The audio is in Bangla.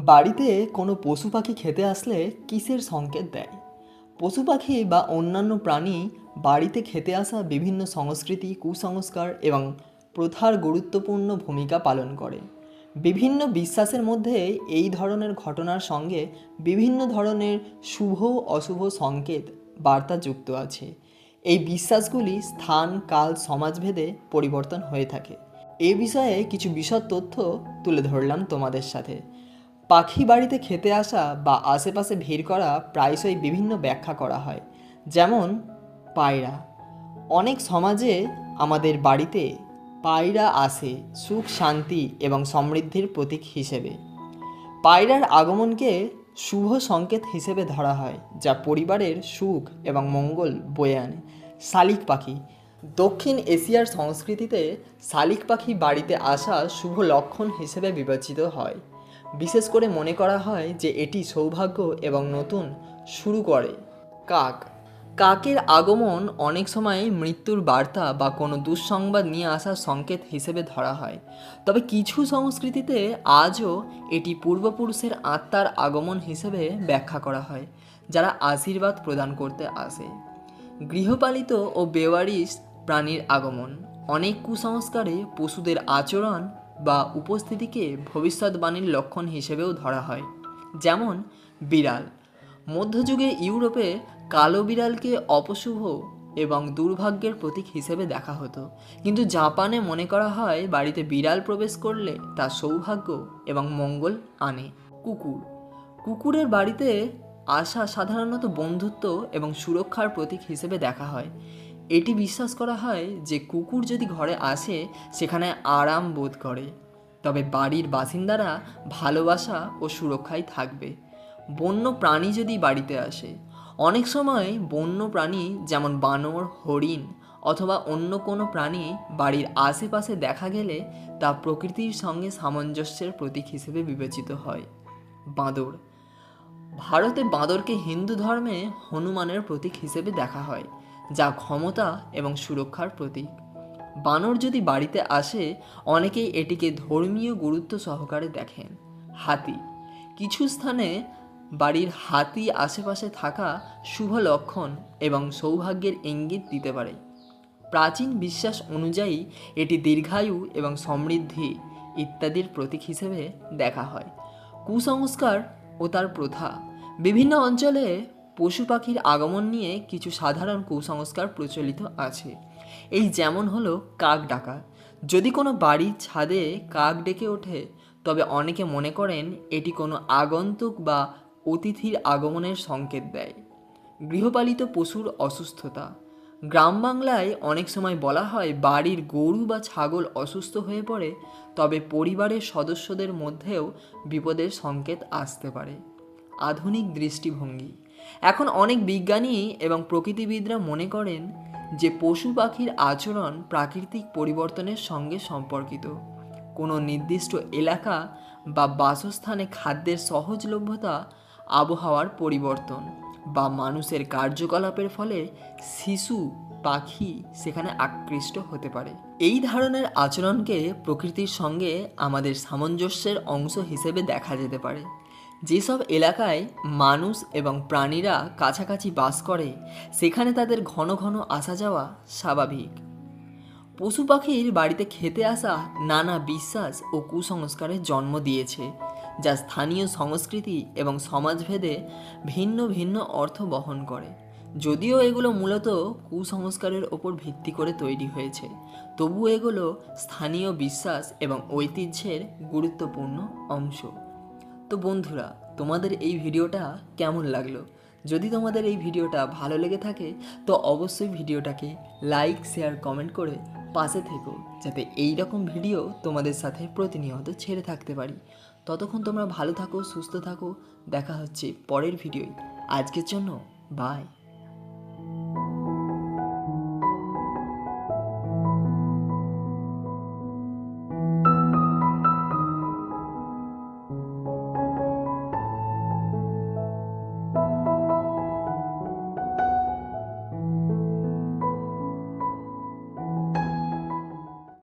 বাড়িতে কোনো পশু পাখি খেতে আসলে কিসের সংকেত দেয়? পশু পাখি বা অন্যান্য প্রাণী বাড়িতে খেতে আসা বিভিন্ন সংস্কৃতি, কুসংস্কার এবং প্রথার গুরুত্বপূর্ণ ভূমিকা পালন করে। বিভিন্ন বিশ্বাসের মধ্যে এই ধরনের ঘটনার সঙ্গে বিভিন্ন ধরনের শুভ অশুভ সংকেত বার্তা যুক্ত আছে। এই বিশ্বাসগুলি স্থান, কাল, সমাজভেদে পরিবর্তন হয়ে থাকে। এ বিষয়ে কিছু বিশদ তথ্য তুলে ধরলাম তোমাদের সাথে। পাখি বাড়িতে খেতে আসা বা আশেপাশে ভিড় করা প্রায়শই বিভিন্ন ব্যাখ্যা করা হয়। যেমন, পায়রা। অনেক সমাজে আমাদের বাড়িতে পায়রা আসে সুখ, শান্তি এবং সমৃদ্ধির প্রতীক হিসেবে। পায়রার আগমনকে শুভ সংকেত হিসেবে ধরা হয়, যা পরিবারের সুখ এবং মঙ্গল বয়ে আনে। শালিক পাখি। দক্ষিণ এশিয়ার সংস্কৃতিতে শালিক পাখি বাড়িতে আসা শুভ লক্ষণ হিসেবে বিবেচিত হয়। বিশেষ করে মনে করা হয় যে এটি সৌভাগ্য এবং নতুন শুরু করে। কাক। কাকের আগমন অনেক সময় মৃত্যুর বার্তা বা কোনো দুঃসংবাদ নিয়ে আসার সংকেত হিসেবে ধরা হয়। তবে কিছু সংস্কৃতিতে আজও এটি পূর্বপুরুষের আত্মার আগমন হিসেবে ব্যাখ্যা করা হয়, যারা আশীর্বাদ প্রদান করতে আসে। গৃহপালিত ও বেওয়ারিশ প্রাণীর আগমন। অনেক কুসংস্কারে পশুদের আচরণ বা উপস্থিতিকে ভবিষ্যৎবাণীর লক্ষণ হিসেবেও ধরা হয়। যেমন, বিড়াল। মধ্যযুগে ইউরোপে কালো বিড়ালকে অপশুভ এবং দুর্ভাগ্যের প্রতীক হিসেবে দেখা হতো। কিন্তু জাপানে মনে করা হয়, বাড়িতে বিড়াল প্রবেশ করলে তা সৌভাগ্য এবং মঙ্গল আনে। কুকুর। কুকুরের বাড়িতে আসা সাধারণত বন্ধুত্ব এবং সুরক্ষার প্রতীক হিসেবে দেখা হয়। এটি বিশ্বাস করা হয় যে কুকুর যদি ঘরে আসে, সেখানে আরাম বোধ করে। তবে বাড়ির বাসিন্দারা ভালোবাসা ও সুরক্ষায় থাকবে। বন্য প্রাণী যদি বাড়িতে আসে, অনেক সময় বন্য প্রাণী যেমন বানর, হরিণ অথবা অন্য কোনো প্রাণী বাড়ির আশেপাশে দেখা গেলে তা প্রকৃতির সঙ্গে সামঞ্জস্যের প্রতীক হিসেবে বিবেচিত হয়। বাঁদর। ভারতে বাঁদরকে হিন্দু ধর্মে হনুমানের প্রতীক হিসেবে দেখা হয়। যা ক্ষমতা এবং সুরক্ষার প্রতীক। বানর যদি বাড়িতে আসে, অনেকেই এটিকে ধর্মীয় গুরুত্ব সহকারে দেখেন। হাতি। কিছু স্থানে বাড়ির হাতি আশেপাশে থাকা শুভ লক্ষণ এবং সৌভাগ্যের ইঙ্গিত দিতে পারে। প্রাচীন বিশ্বাস অনুযায়ী এটি দীর্ঘায়ু এবং সমৃদ্ধি ইত্যাদির প্রতীক হিসেবে দেখা হয়। কুসংস্কার ও তার প্রথা। বিভিন্ন অঞ্চলে পশু পাখির আগমন নিয়ে কিছু সাধারণ কুসংস্কার প্রচলিত আছে। এই যেমন হলো কাক ডাকা। যদি কোনো বাড়ির ছাদে কাক ডেকে ওঠে, তবে অনেকে মনে করেন এটি কোনো আগন্তুক বা অতিথির আগমনের সংকেত দেয়। গৃহপালিত পশুর অসুস্থতা। গ্রাম বাংলায় অনেক সময় বলা হয় বাড়ির গরু বা ছাগল অসুস্থ হয়ে পড়ে, তবে পরিবারের সদস্যদের মধ্যেও বিপদের সংকেত আসতে পারে। আধুনিক দৃষ্টিভঙ্গি। এখন অনেক বিজ্ঞানী এবং প্রকৃতিবিদরা মনে করেন যে পশু পাখির আচরণ প্রাকৃতিক পরিবর্তনের সঙ্গে সম্পর্কিত। কোনো নির্দিষ্ট এলাকা বা বাসস্থানে খাদ্যের সহজলভ্যতা, আবহাওয়ার পরিবর্তন বা মানুষের কার্যকলাপের ফলে শিশু, পাখি সেখানে আকৃষ্ট হতে পারে। এই ধরনের আচরণকে প্রকৃতির সঙ্গে আমাদের সামঞ্জস্যের অংশ হিসেবে দেখা যেতে পারে। যেসব এলাকায় মানুষ এবং প্রাণীরা কাছাকাছি বাস করে, সেখানে তাদের ঘন ঘন আসা যাওয়া স্বাভাবিক। পশু পাখির বাড়িতে খেতে আসা নানা বিশ্বাস ও কুসংস্কারের জন্ম দিয়েছে, যা স্থানীয় সংস্কৃতি এবং সমাজভেদে ভিন্ন ভিন্ন অর্থ বহন করে। যদিও এগুলো মূলত কুসংস্কারের ওপর ভিত্তি করে তৈরি হয়েছে তবু এগুলো স্থানীয় বিশ্বাস এবং ঐতিহ্যের গুরুত্বপূর্ণ অংশ। তো বন্ধুরা, তোমাদের এই ভিডিওটা কেমন লাগল? যদি তোমাদের এই ভিডিওটা ভালো লেগে থাকে, তো অবশ্যই ভিডিওটাকে লাইক শেয়ার কমেন্ট করে পাশে থেকো, যাতে এই রকম ভিডিও তোমাদের সাথে প্রতিনিয়ত ছেড়ে থাকতে পারি। ততক্ষণ তোমরা ভালো থাকো, সুস্থ থাকো, দেখা হচ্ছে পরের ভিডিওয়। আজকের জন্য বাই